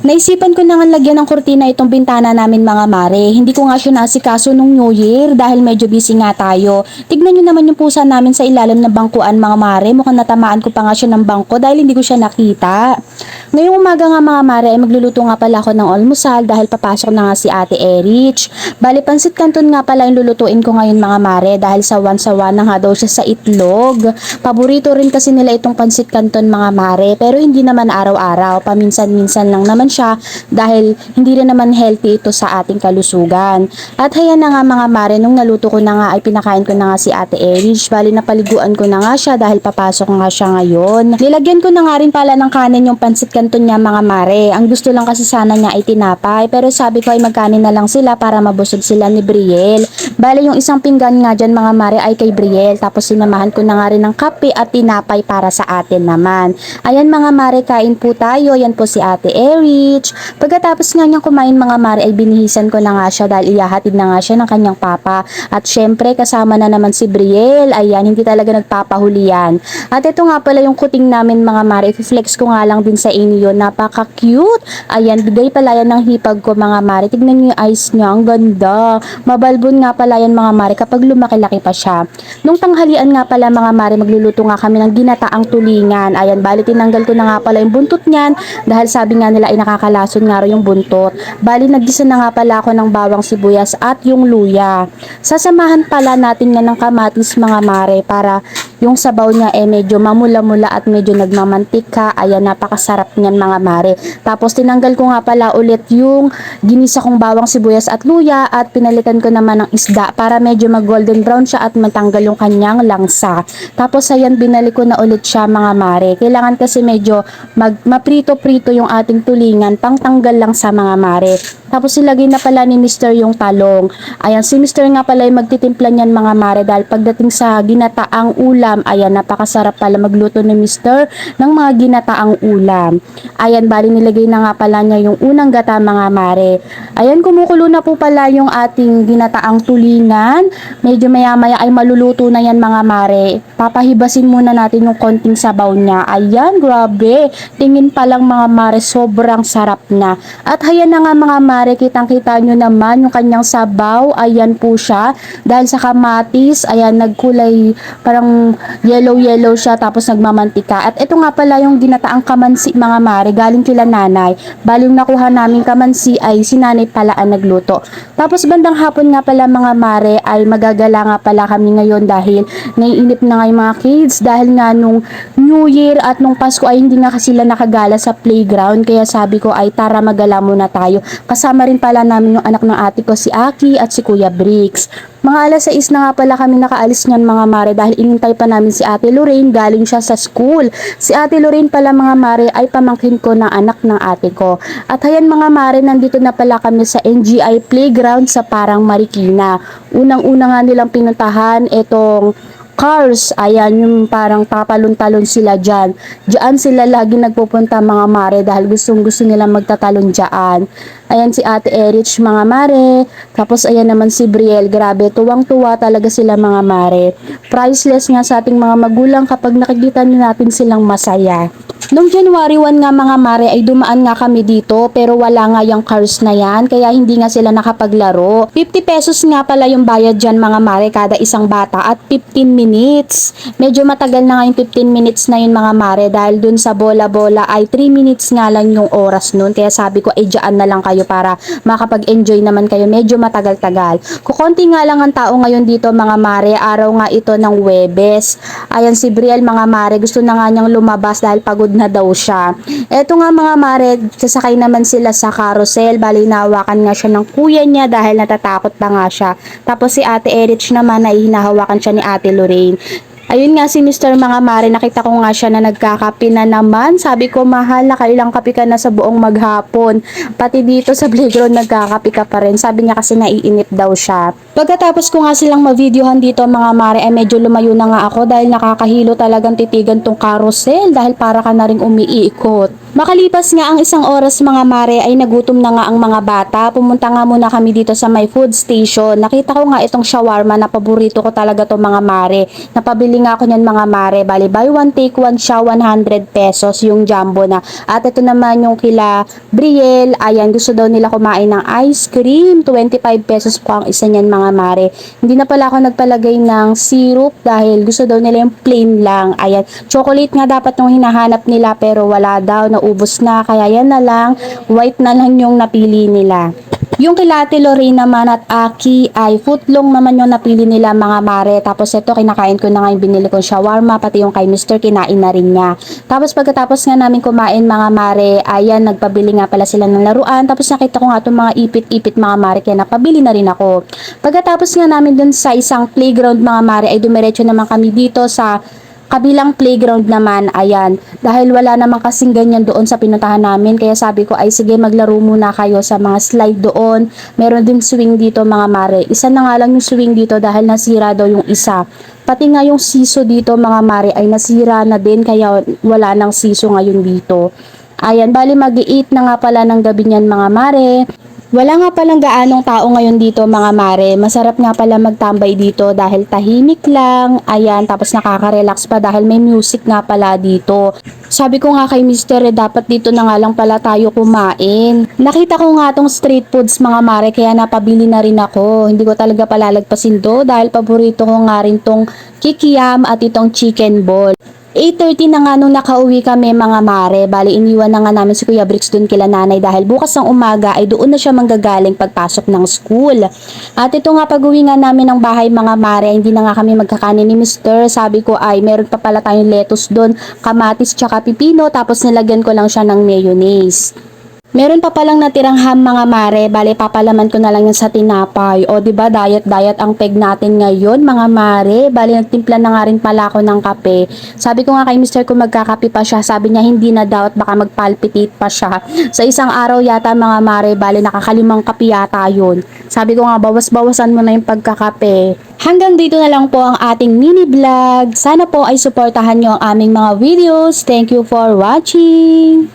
Naisipan ko na nga lagyan ng kurtina itong bintana namin mga mare. Hindi ko nga siya nasikaso nung New Year dahil medyo busy nga tayo. Tignan nyo naman yung pusa namin sa ilalim ng bangkuan mga mare. Mukhang natamaan ko pa nga siya ng bangko dahil hindi ko siya nakita. Ngayong umaga nga mga mare ay magluluto nga pala ako ng almusal dahil papasok na nga si ate Erich. Bali pansit canton nga pala yung lulutuin ko ngayon mga mare dahil sawan-sawa na nga daw siya sa itlog. Paborito rin kasi nila itong pansit canton mga mare pero hindi naman araw-araw. Paminsan-minsan lang naman siya dahil hindi rin naman healthy ito sa ating kalusugan. At hayan na nga mga mare, nung naluto ko na nga ay pinakain ko na nga si Ate Erich. Bali napaliguan ko na nga siya dahil papasok nga siya ngayon. Nilagyan ko na nga rin pala ng kanin yung pansit canton niya mga mare. Ang gusto lang kasi sana niya ay tinapay pero sabi ko ay magkanin na lang sila para mabusog sila ni Brielle. Bali yung isang pinggan nga dyan mga mare ay kay Brielle tapos sinamahan ko na nga rin ng kape at tinapay para sa atin naman. Ayan mga mare, kain po tayo. Yan po si Ate Erich. Pagkatapos nga niyang kumain mga mare ay binihisan ko na nga siya dahil iyahatid na nga siya ng kanyang papa. At syempre kasama na naman si Brielle. Ayan, hindi talaga nagpapahuli yan. At ito nga pala yung kuting namin mga mare. I-flex ko nga lang din sa inyo. Napaka-cute. Ayan, bigay pala yan ng hipag ko mga mare. Tignan niyo yung eyes niya. Ang ganda. Mabalbon nga pala yan mga mare kapag lumaki-laki pa siya. Nung tanghalian nga pala mga mare, magluluto nga kami ng ginataang tulingan. Ayan, bali tinanggal ko na nga pala yung buntot niyan dahil sabi nga nila ay nakakalason nga yung buntot. Bali naggisa na nga pala ako ng bawang sibuyas at yung luya. Sasamahan pala natin nga ng kamatis mga mare para yung sabaw niya eh medyo mamula-mula at medyo nagmamantika. Ayan, napakasarap niyan mga mare. Tapos tinanggal ko nga pala ulit yung ginisa kong bawang sibuyas at luya at pinalitan ko naman ng isda para medyo mag golden brown siya at matanggal yung kanyang langsa. Tapos ayan, binalik ko na ulit siya mga mare. Kailangan kasi medyo mag, maprito-prito yung ating tulingan pang tanggal lang sa mga mare. Tapos ilagay na pala ni Mr. yung talong. Ayan, si Mr. nga pala ay magtitimpla niyan mga mare dahil pagdating sa ginataang ulam, ayan, napakasarap pala magluto ni Mr. ng mga ginataang ulam. Ayan, bali nilagay na nga pala niya yung unang gata mga mare. Ayan, kumukulo na po pala yung ating ginataang tulingan. Medyo maya maya ay maluluto na yan mga mare. Papahibasin muna natin yung konting sabaw niya. Ayan, grabe. Tingin pa lang mga mare, sobrang sarap na. At ayan na nga mga mare, kitang-kita nyo naman yung kanyang sabaw. Ayan po siya. Dahil sa kamatis, ayan, nagkulay parang yellow-yellow siya tapos nagmamantika. At ito nga pala yung ginataang kamansi mga mare, galing kila nanay. Bali yung nakuha namin kamansi ay si nanay pala ang nagluto. Tapos bandang hapon nga pala mga mare ay magagala nga pala kami ngayon dahil naiinip na nga yung mga kids dahil nga nung New Year at nung Pasko ay hindi nga sila nakagala sa playground kaya sabi ko ay tara magala muna tayo. Kasama rin pala namin yung anak ng ate ko si Aki at si Kuya Bricks. Mga alas 6 na nga pala kami nakaalis niyan mga mare dahil inintay pa namin si Ate Lorraine galing siya sa school. Si Ate Lorraine pala mga mare ay pamangkin ko ng anak ng ate ko. At ayan mga mare nandito na pala kami sa NGI Playground sa Parang Marikina. Unang-una nga nilang pinuntahan itong cars. Ayan, yung parang tatalon-talon sila dyan. Diyan sila lagi nagpupunta mga mare dahil gustong gusto nila magtatalon dyan. Ayan si Ate Erich mga mare. Tapos ayan naman si Brielle. Grabe, tuwang-tuwa talaga sila mga mare. Priceless nga sa ating mga magulang kapag nakikita natin silang masaya. Noong January 1 nga mga mare ay dumaan nga kami dito pero wala nga yung cars na yan kaya hindi nga sila nakapaglaro. 50 pesos nga pala yung bayad dyan mga mare kada isang bata at 15 minutes. Medyo matagal na nga yung 15 minutes na yun mga mare dahil dun sa bola-bola ay 3 minutes nga lang yung oras nun kaya sabi ko ay dyan na lang kayo para makapag-enjoy naman kayo medyo matagal-tagal. Kukonti nga lang ang tao ngayon dito mga mare araw nga ito ng Webes. Ayan si Brielle mga mare gusto na nga niyang lumabas dahil pagod na daw siya. Eto nga mga mare, sasakay naman sila sa carousel. Bali, nahawakan nga siya ng kuya niya dahil natatakot pa nga siya. Tapos si Ate Erich naman ay hinahawakan siya ni Ate Lorraine. Ayun nga si Mr. Mga Mare, nakita ko nga siya na nagkakapi na naman. Sabi ko, mahal, nakailang kapi ka na sa buong maghapon. Pati dito sa playground, nagkakapi ka pa rin. Sabi niya kasi naiinip daw siya. Pagkatapos ko nga silang ma-videohan dito mga Mare, ay medyo lumayo na nga ako dahil nakakahilo talagang titigan tong carousel dahil para ka na rin umiikot. Makalipas nga ang isang oras mga mare ay nagutom na nga ang mga bata. Pumunta nga muna kami dito sa my food station. Nakita ko nga itong shawarma na paborito ko talaga to mga mare. Napabili Nga ako niyan mga mare. Bali, buy one take one siya, 100 pesos yung jumbo na. At ito naman yung kila Brielle. Ayan, gusto daw nila kumain ng ice cream. 25 pesos po ang isa niyan mga mare. Hindi na pala ako nagpalagay ng syrup dahil gusto daw nila yung plain lang. Ayan, chocolate nga dapat yung hinahanap nila pero wala daw, naubos na. Kaya yan na lang, white na lang yung napili nila. Yung kila Ate Lorraine naman at Aki ay footlong naman yung napili nila mga mare. Tapos ito kinakain ko na nga yung binili kong shawarma pati yung kay Mr. kinain na rin niya. Tapos pagkatapos nga namin kumain mga mare, ayan nagpabili nga pala sila ng laruan. Tapos nakita ko nga itong mga ipit-ipit mga mare kaya napabili na rin ako. Pagkatapos nga namin dun sa isang playground mga mare ay dumiretso naman kami dito sa kabilang playground naman, ayan, dahil wala namang kasing ganyan doon sa pinuntahan namin, kaya sabi ko, ay sige, maglaro muna kayo sa mga slide doon. Meron din swing dito, mga mare. Isa na nga lang yung swing dito dahil nasira daw yung isa. Pati nga yung siso dito, mga mare, ay nasira na din, kaya wala nang siso ngayon dito. Ayan, bali mag-i-eat na nga pala ng gabi niyan, mga mare. Wala nga palang gaanong tao ngayon dito mga mare. Masarap nga pala magtambay dito dahil tahimik lang. Ayan, tapos nakaka-relax pa dahil may music nga pala dito. Sabi ko nga kay Mr. eh, dapat dito na nga lang pala tayo kumain. Nakita ko nga tong street foods mga mare kaya napabili na rin ako. Hindi ko talaga palalagpasin do dahil paborito ko nga rin tong kikiam at itong chicken ball. 8.30 na nga nung nakauwi kami mga mare. Bali, iniwan na nga namin si Kuya Bricks dun kila nanay dahil bukas ng umaga ay doon na siya manggagaling pagpasok ng school. At ito nga pag-uwi nga namin ng bahay mga mare, hindi na nga kami magkakanin ni Mr. Sabi ko ay meron pa pala tayong lettuce doon, kamatis tsaka pipino tapos nilagyan ko lang siya ng mayonnaise. Meron pa palang natirang ham mga mare, bale papalaman ko na lang yan sa tinapay. O ba diet diet ang peg natin ngayon mga mare. Bale nagtimpla na nga rin pala ako ng kape. Sabi ko nga kay Mr. kung magkakape pa siya, sabi niya hindi na daw at baka magpalpitate pa siya. Sa isang araw yata mga mare, bale nakakalimang kape yata yun. Sabi ko nga bawas-bawasan mo na yung pagkakape. Hanggang dito na lang po ang ating mini vlog. Sana po ay suportahan nyo ang aming mga videos. Thank you for watching!